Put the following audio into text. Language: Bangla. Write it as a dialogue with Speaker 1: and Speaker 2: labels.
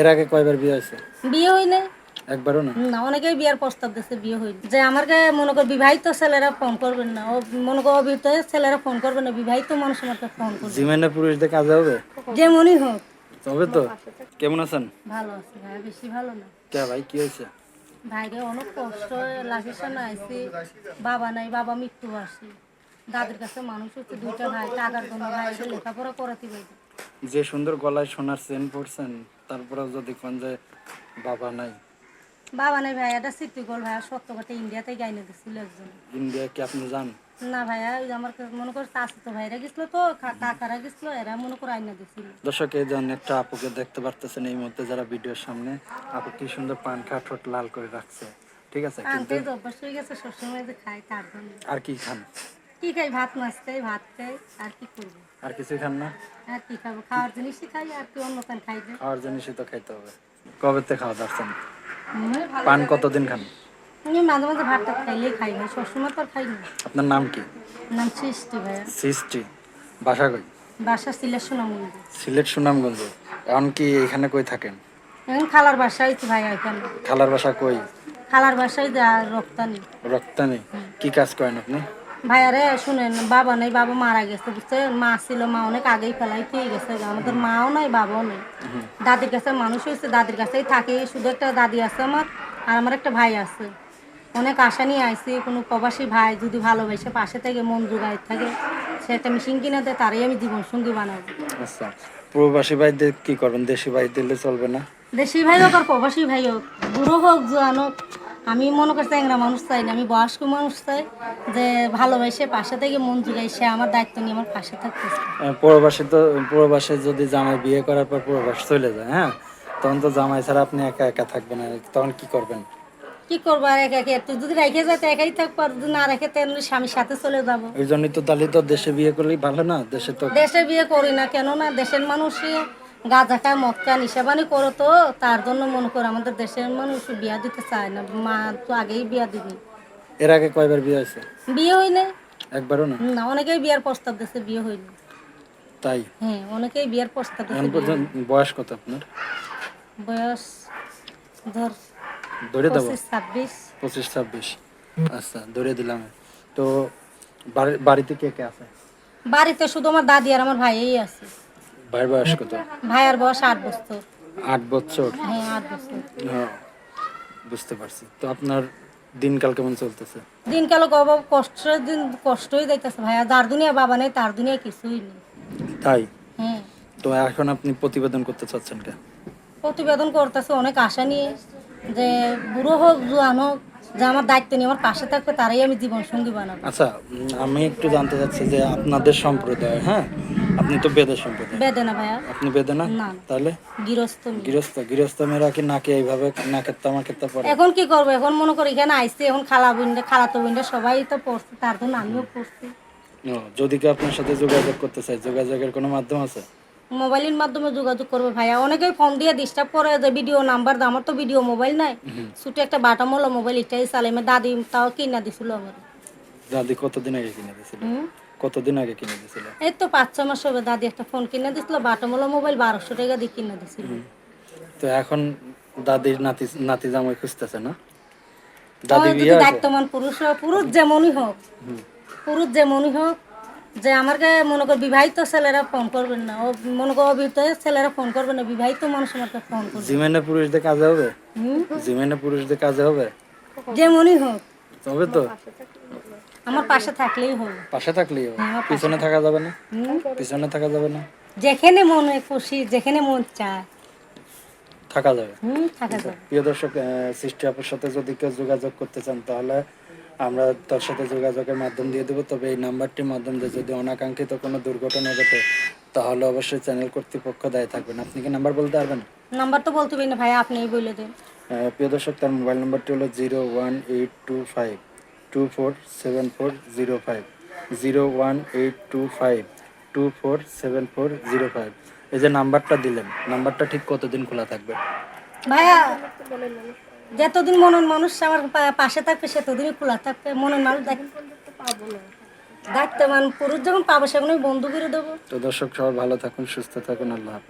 Speaker 1: এর আগে কয়বার বিয়ে হয়েছে?
Speaker 2: বিয়ে হই নাই।
Speaker 1: একবারও না?
Speaker 2: না অনেকেই বিয়ার প্রস্তাব দিচ্ছে বিয়ে হইল যে আমাকে মনে কর বিবাহিত ছেলেরা ফোন করবেন না। ও মনে কর অবিবাহিত ছেলেরা ফোন করবেন না বিবাহিত মানুষ আমাকে ফোন করবে
Speaker 1: জিমেনে পুরুষদের কাজে হবে?
Speaker 2: যেমনই হোক।
Speaker 1: হবে তো। কেমন আছেন?
Speaker 2: ভালো আছে ভাই বেশি ভালো না।
Speaker 1: কে ভাই কি হয়েছে?
Speaker 2: ভাইরে অনেক কষ্ট লাশের না আইসি বাবা নাই বাবা মৃত্যু আসি দাদির কাছে মানুষ হচ্ছে দুইটা ভাই টাকার জন্য ভাইকে লেখাপড়া করাতে পারি
Speaker 1: যে সুন্দর গলায় সোনার চেন পরছেন তারপরেও যদি কোন যে বাবা নাই।
Speaker 2: বাবা নাই ভাই এটা স্মৃতি গোল ভাইয়া সত্য কথা ইন্ডিয়াতে গাইনে দিছিল একজন।
Speaker 1: ইন্ডিয়া কি আপনি যান?
Speaker 2: না ভাইয়া ওই আমার মনে করছে আসে তো ভাইরা গেছিল তো কাকারা গেছিল এরা মনে করে আইনা দিছিল।
Speaker 1: দর্শক এই জন্য একটা আপুকে দেখতে পারতেছেন এই মুহূর্তে যারা ভিডিওর সামনে। আপু কি সুন্দর পান খা ঠোঁট লাল করে রাখছে। ঠিক আছে? কিন্তু
Speaker 2: অভ্যাস হয়ে গেছে সবসময় যে খাই তার জন্য।
Speaker 1: আর কি খান?
Speaker 2: কি খাই? ভাত মাছ খাই ভাত খাই আর কি করব?
Speaker 1: আর কিছুই খান না?
Speaker 2: আর কি খাব? খাওয়ার জিনিসই খাই আর কি অন্য পান খাই যে।
Speaker 1: খাওয়ার জিনিসই তো খাইতে হবে। কবে থেকে খাওয়া দাচ্ছেন পান কতদিন খান?
Speaker 2: আমি মাঝে মাঝে খাইলেই খাই না সবসময় তো আর খাই না।
Speaker 1: আপনার নাম কি?
Speaker 2: নাম সৃষ্টি ভাইয়া।
Speaker 1: সৃষ্টি। বাসা কই?
Speaker 2: বাসা সিলেট
Speaker 1: সিলেট সুনামগঞ্জ। এখন কি এখানে কই থাকেন?
Speaker 2: এখন খালার বাসায় তো ভাইয়া এখানে।
Speaker 1: খালার বাসা কই?
Speaker 2: খালার বাসায় যা রপ্তানি।
Speaker 1: রক্তানি কি কাজ করেন আপনি?
Speaker 2: ভাইয়ারে শুনেন বাবা নেই বাবা মারা গেছে বুঝছে? মা ছিল মা অনেক আগেই ফেলাই পেয়ে গেছে। আমাদের মাও নাই বাবাও নেই। দাদির কাছে মানুষ হয়েছে দাদির কাছেই থাকে। শুধু একটা দাদি আছে আমার আর আমার একটা ভাই আছে। অনেক আশা নিয়ে আইছি কোনো প্রবাসী ভাই যদি ভালোবাসে পাশে থেকে মন জোগাই থাকে সে একটা মেশিন কিনে দেয় তারই আমি জীবন সঙ্গী বানাবো
Speaker 1: আচ্ছা প্রবাসী ভাইদের কি করবেন? দেশি ভাই দিলে চলবে না?
Speaker 2: দেশি ভাই হোক আর প্রবাসী ভাই হোক বুড়ো হোক জোয়ান হোক আমি মনে করছি একটা মানুষ চাই না আমি বয়স্ক মানুষ চাই যে ভালোবাসে পাশে থেকে মন জুগাই সে আমার দায়িত্ব নিয়ে আমার পাশে থাকতেছে।
Speaker 1: আহ, প্রবাসী তো প্রবাসে যদি জামাই বিয়ে করার পর প্রবাস চলে যায় হ্যাঁ? তখন তো জামাই ছাড়া আপনি একা একা থাকবেন তখন কি করবেন?
Speaker 2: কি করব আর একা একা? তুই যদি রেখে যায় তো একাই থাকব যদি না রেখে তাহলে স্বামীর সাথে চলে যাব।
Speaker 1: ওই জন্যই তো তাহলে তো দেশে বিয়ে করলেই ভালো না? দেশে তো
Speaker 2: দেশে বিয়ে করি না কেন না দেশের মানুষই গাঁজা খায় মদ খায় নিশাবানি করো তো তার জন্য মনে করো আমাদের দেশের মানুষ বিয়া দিতে চায় না। মা তো আগেই বিয়া দিবি।
Speaker 1: এর আগে কয়বার বিয়ে হয়েছে?
Speaker 2: বিয়ে হই নাই
Speaker 1: একবারও না?
Speaker 2: না অনেকেই বিয়ার প্রস্তাব দিচ্ছে বিয়ে হইনি
Speaker 1: তাই?
Speaker 2: হ্যাঁ অনেকেই বিয়ার প্রস্তাব
Speaker 1: পর্যন্ত বয়স কত আপনার?
Speaker 2: বয়স ধর
Speaker 1: ধরে দেবো।
Speaker 2: ছাব্বিশ।
Speaker 1: পঁচিশ ছাব্বিশ। আচ্ছা ধরে দিলাম। তো বাড়িতে কে কে আছে?
Speaker 2: বাড়িতে শুধু আমার দাদি আর আমার ভাইই আছে।
Speaker 1: ভাইয়ের বয়স কত?
Speaker 2: ভাইয়ার বয়স আট বছর।
Speaker 1: আট বছর?
Speaker 2: হ্যাঁ আট বছর।
Speaker 1: বুঝতে পারছি। তো আপনার দিনকাল কেমন চলতেছে?
Speaker 2: দিনকাল অভাব কষ্টের দিন কষ্টই যাইতেছে ভাইয়া। যার দুনিয়া বাবা নেই তার দুনিয়া কিছুই নেই।
Speaker 1: তাই?
Speaker 2: হ্যাঁ।
Speaker 1: তো এখন আপনি প্রতিবেদন করতে চাচ্ছেন কে?
Speaker 2: প্রতিবেদন করতেছে অনেক আশা নিয়ে। যে বুড়ো হোক জোয়ান হোক যে আমার দায়িত্ব নিয়ে আমার পাশে থাকবে তারাই আমি জীবন সঙ্গী বানাবো।
Speaker 1: আচ্ছা আমি একটু জানতে চাচ্ছি যে আপনাদের সম্প্রদায় হ্যাঁ? আপনি তো বেদের সম্প্রদায়।
Speaker 2: বেদে না ভাইয়া।
Speaker 1: আপনি বেদে না। তাহলে?
Speaker 2: গৃহস্থ
Speaker 1: গৃহস্থ গৃহস্থ মেয়েরা কি নাকে এইভাবে নাকের তামা খেতে পারে?
Speaker 2: এখন কি করব? এখন মনে করি এখানে আইসি এখন খালা বিন্ডে খালাতো বিন্ডে সবাই তো পড়ছে তার জন্য আমিও পড়ছি।
Speaker 1: যদি কি আপনার সাথে যোগাযোগ করতে চাই যোগাযোগের কোনো মাধ্যম আছে?
Speaker 2: মোবাইলের মাধ্যমে যোগাযোগ করবে ভাইয়া। অনেকেই ফোন দিয়ে ডিস্টার্ব করে যে ভিডিও নাম্বার দাও আমার তো ভিডিও মোবাইল নাই। ছোট একটা বাটামোলা মোবাইল এটাই চালাই আমার দাদি তাও কিনা দিছিল আমার।
Speaker 1: দাদি কতদিন আগে কিনে দিয়েছিল
Speaker 2: হুম।
Speaker 1: কতদিন আগে কিনে দিছিল?
Speaker 2: এই তো পাঁচ ছ মাস হবে দাদি একটা ফোন কিনে দিছিল বাটামোলা মোবাইল বারোশো টাকা দিয়ে কিনে দিছিল।
Speaker 1: তো এখন দাদির নাতি নাতি জামাই খুঁজতেছে না? দাদি বিয়ে
Speaker 2: দায়িত্বমান পুরুষ পুরুষ যেমনই হোক পুরুষ যেমনই হোক যে আমাকে মনে কর বিবাহিত ছেলেরা ফোন করবেন না। ও মনে কর অবিবাহিত ছেলেরা ফোন করবে না বিবাহিত মানুষ আমাকে ফোন করবে
Speaker 1: জিমেনে পুরুষদের কাজে হবে?
Speaker 2: হুম?
Speaker 1: জিমেনে পুরুষদের কাজে হবে?
Speaker 2: যেমনই হোক।
Speaker 1: হবে তো?
Speaker 2: আমার পাশে থাকলেই হবে।
Speaker 1: পাশে থাকলেই হবে? পিছনে থাকা যাবে না? পিছনে থাকা যাবে না?
Speaker 2: যেখানে মনে খুশি যেখানে মন চায়।
Speaker 1: থাকা যাবে?
Speaker 2: হুম থাকা যাবে।
Speaker 1: প্রিয় দর্শক সৃষ্টি আপুর সাথে যদি কেউ যোগাযোগ করতে চান তাহলে আমরা তার সাথে যোগাযোগের মাধ্যম দিয়ে দেবো তবে এই নাম্বারটির মাধ্যম দিয়ে যদি অনাকাঙ্ক্ষিত কোনো দুর্ঘটনা ঘটে তাহলে অবশ্যই চ্যানেল কর্তৃপক্ষ দায়ী থাকবেন। আপনি কি নাম্বার বলতে পারবেন?
Speaker 2: নাম্বার তো বলতে পারি না ভাই আপনিই বলে দেন।
Speaker 1: প্রিয় দর্শক তার মোবাইল নাম্বারটি হলো zero one eight two five two four seven four zero five. Zero one eight two five two four seven four zero five. এই যে নাম্বারটা দিলেন নাম্বারটা ঠিক কতদিন খোলা থাকবে?
Speaker 2: ভাইয়া যতদিন মনন মানুষ আমার পাশে থাকবে, সেতদিনই খোলা থাকবে। মনন মানুষ দেখ দায়িত্বমান পুরুষ যখন পাবো সেখানে বন্ধু করে দেবো।
Speaker 1: তো দর্শক সবাই ভালো থাকুন, সুস্থ থাকুন, আল্লাহ হাফেজ।